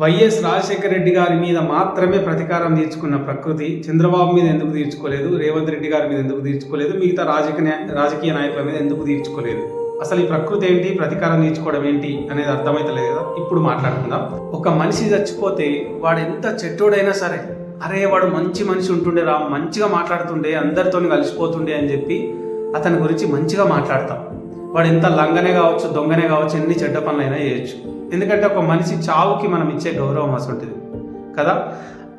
YS Rajasekhara Reddy గారి మీద మాత్రమే ప్రతీకారం తీర్చుకున్న ప్రకృతి చంద్రబాబు మీద ఎందుకు తీర్చుకోలేదు? రేవంత్ రెడ్డి గారి మీద ఎందుకు తీర్చుకోలేదు? మిగతా రాజకీయ రాజకీయ నాయకుల మీద ఎందుకు తీర్చుకోలేదు? అసలు ఈ ప్రకృతి ఏంటి? ప్రతీకారం తీర్చుకోవడం ఏంటి అనేది అర్థమైతలేదు కదా? ఇప్పుడు మాట్లాడుకుందాం. ఒక మనిషి చచ్చిపోతే వాడు ఎంత చెట్టోడైనా సరే అరే వాడు మంచి మనిషి ఉంటుండే రా మంచిగా మాట్లాడుతుండే అందరితో కలిసిపోతుండే అని చెప్పి అతని గురించి మంచిగా మాట్లాడతాం. వాడు ఎంత లంగనే కావచ్చు దొంగనే కావచ్చు ఎన్ని చెడ్డ పనులైనా చేయొచ్చు. ఎందుకంటే ఒక మనిషి చావుకి మనం ఇచ్చే గౌరవం అసంటిది కదా?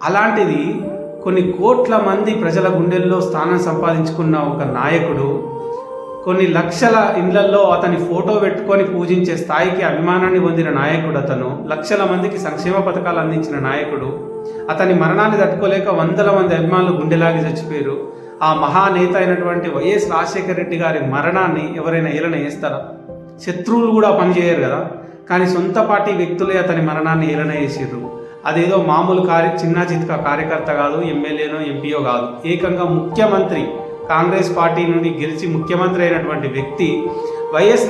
అలాంటిది కొన్ని కోట్ల మంది ప్రజల గుండెల్లో స్థానం సంపాదించుకున్న ఒక నాయకుడు కొన్ని లక్షల ఇండ్లల్లో అతని ఫోటో పెట్టుకొని పూజించే స్థాయికి అభిమానాన్ని పొందిన నాయకుడు అతను లక్షల మందికి సంక్షేమ పథకాలు అందించిన నాయకుడు అతని మరణాన్ని తట్టుకోలేక వందల మంది అభిమానులు గుండెలాగి చచ్చిపోయారు. ఆ మహానేత అయినటువంటి వైఎస్ రాజశేఖర రెడ్డి గారి మరణాన్ని ఎవరైనా ఏలన చేస్తారా? శత్రువులు కూడా పనిచేయరు కదా. కానీ సొంత పార్టీ వ్యక్తులే అతని మరణాన్ని ఏలన చేసిర్రు. అదేదో మామూలు కార్య చిన్న చిత్క కార్యకర్త కాదు ఎమ్మెల్యేనో ఎంపీఓ కాదు. ఏకంగా ముఖ్యమంత్రి కాంగ్రెస్ పార్టీ నుండి గెలిచి ముఖ్యమంత్రి అయినటువంటి వ్యక్తి వైఎస్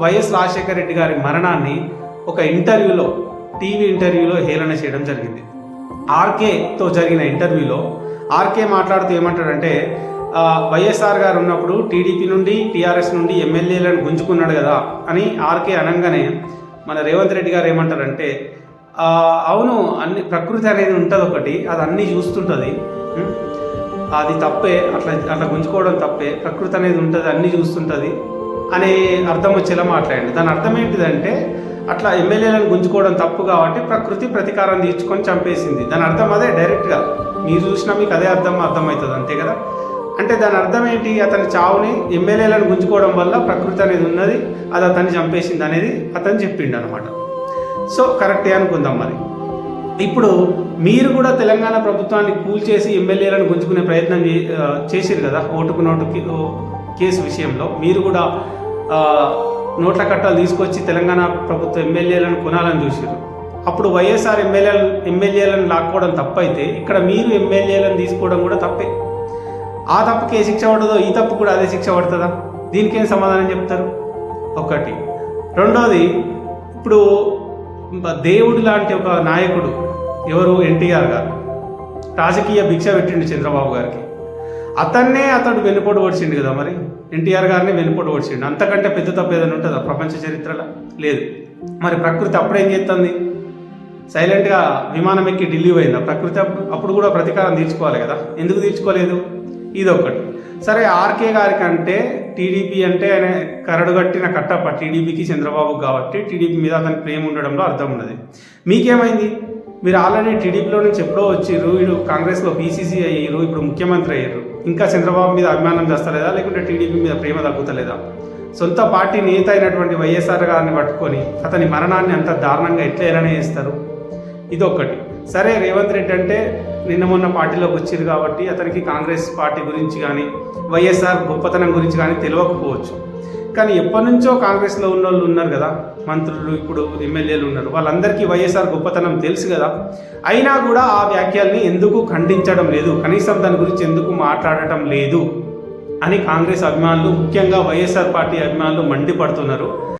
వైఎస్ రాజశేఖర రెడ్డి గారి మరణాన్ని ఒక ఇంటర్వ్యూలో టీవీ ఇంటర్వ్యూలో హేళన చేయడం జరిగింది. ఆర్కేతో జరిగిన ఇంటర్వ్యూలో ఆర్కే మాట్లాడుతూ ఏమంటాడంటే వైఎస్ఆర్ గారు ఉన్నప్పుడు టీడీపీ నుండి టీఆర్ఎస్ నుండి ఎమ్మెల్యేలను గుంజుకున్నాడు కదా అని ఆర్కే అనగానే మన రేవంత్ రెడ్డి గారు ఏమంటారంటే అవును అన్ని ప్రకృతి అనేది ఉంటుంది ఒకటి అది అన్నీ చూస్తుంటుంది. అది తప్పే అట్లా అట్లా గుంజుకోవడం తప్పే ప్రకృతి అనేది ఉంటుంది అన్నీ చూస్తుంటుంది అనే అర్థం వచ్చేలా మాట్లాడండి. దాని అర్థం ఏంటిదంటే అట్లా ఎమ్మెల్యేలను గుంజుకోవడం తప్పు కాబట్టి ప్రకృతి ప్రతీకారం తీర్చుకొని చంపేసింది. దాని అర్థం అదే డైరెక్ట్గా. మీరు చూసినా మీకు అదే అర్థం అర్థమవుతుంది అంతే కదా? అంటే దాని అర్థం ఏంటి? అతని చావుని ఎమ్మెల్యేలను గుంజుకోవడం వల్ల ప్రకృతి అనేది ఉన్నది అది అతన్ని చంపేసింది అనేది అతను చెప్పిండు అనమాట సో కరెక్టే అనుకుందాం మరి. ఇప్పుడు మీరు కూడా తెలంగాణ ప్రభుత్వాన్ని కూల్చేసి ఎమ్మెల్యేలను గుంజుకునే ప్రయత్నం చే- చేసిరు కదా ఓటుకు నోటు కేసు విషయంలో. మీరు కూడా నోట్ల కట్టాలు తీసుకొచ్చి తెలంగాణ ప్రభుత్వ ఎమ్మెల్యేలను కొనాలని చూసారు అప్పుడు వైఎస్ఆర్ ఎమ్మెల్యే ఎమ్మెల్యేలను లాక్కోవడం తప్పైతే ఇక్కడ మీరు ఎమ్మెల్యేలను తీసుకోవడం కూడా తప్పే. ఆ తప్పుకి ఏ శిక్ష పడుతుందో ఈ తప్పు కూడా అదే శిక్ష పడుతుందా? దీనికి ఏం సమాధానం చెప్తారు? ఒకటి. రెండోది ఇప్పుడు దేవుడు లాంటి ఒక నాయకుడు ఎవరు? ఎన్టీఆర్ గారు. రాజకీయ భిక్ష పెట్టిండు చంద్రబాబు గారికి. అతన్నే అతడు వెనుపోటు ఓడిచిండు కదా మరి? ఎన్టీఆర్ గారిని వెనుపోటు ఓడిచిండు అంతకంటే పెద్ద తప్పు ఏదైనా ఉంటుందా? ప్రపంచ చరిత్రలో? లేదు. మరి ప్రకృతి అప్పుడేం చేస్తుంది సైలెంట్గా విమానం ఎక్కి ఢిల్లీ పోయిందా? ప్రకృతి అప్పుడు కూడా ప్రతీకారం తీర్చుకోవాలి కదా. ఎందుకు తీర్చుకోలేదు? ఇదొకటి సరే ఆర్కే గారి కంటే టీడీపీ అంటే ఆయన కరడుగట్టిన కట్టప్ప టీడీపీకి చంద్రబాబు కాబట్టి టీడీపీ మీద అతని ప్రేమ ఉండడంలో అర్థం ఉన్నది. మీకేమైంది? మీరు ఆల్రెడీ టీడీపీలో నుంచి ఎప్పుడో వచ్చిర్రు వీడు కాంగ్రెస్లో పీసీసీ అయ్యారు ఇప్పుడు ముఖ్యమంత్రి అయ్యారు. ఇంకా చంద్రబాబు మీద అభిమానం చేస్తలేదా? లేకుంటే టీడీపీ మీద ప్రేమ తగ్గుతలేదా? సొంత పార్టీ నేత అయినటువంటి వైఎస్ఆర్ గారిని పట్టుకొని అతని మరణాన్ని అంత దారుణంగా ఎట్లా ఎలానే చేస్తారు ఇదొకటి. సరే రేవంత్ రెడ్డి అంటే నిన్న మొన్న పార్టీలోకి వచ్చారు కాబట్టి అతనికి కాంగ్రెస్ పార్టీ గురించి కానీ వైఎస్ఆర్ గొప్పతనం గురించి కానీ తెలియకపోవచ్చు. కానీ ఎప్పటి నుంచో కాంగ్రెస్లో ఉన్న వాళ్ళు ఉన్నారు కదా మంత్రులు ఇప్పుడు ఎమ్మెల్యేలు ఉన్నారు. వాళ్ళందరికీ వైఎస్ఆర్ గొప్పతనం తెలుసు కదా. అయినా కూడా ఆ వ్యాఖ్యల్ని ఎందుకు ఖండించడం లేదు? కనీసం దాని గురించి ఎందుకు మాట్లాడటం లేదు? అని కాంగ్రెస్ అభిమానులు ముఖ్యంగా వైఎస్ఆర్ పార్టీ అభిమానులు మండిపడుతున్నారు.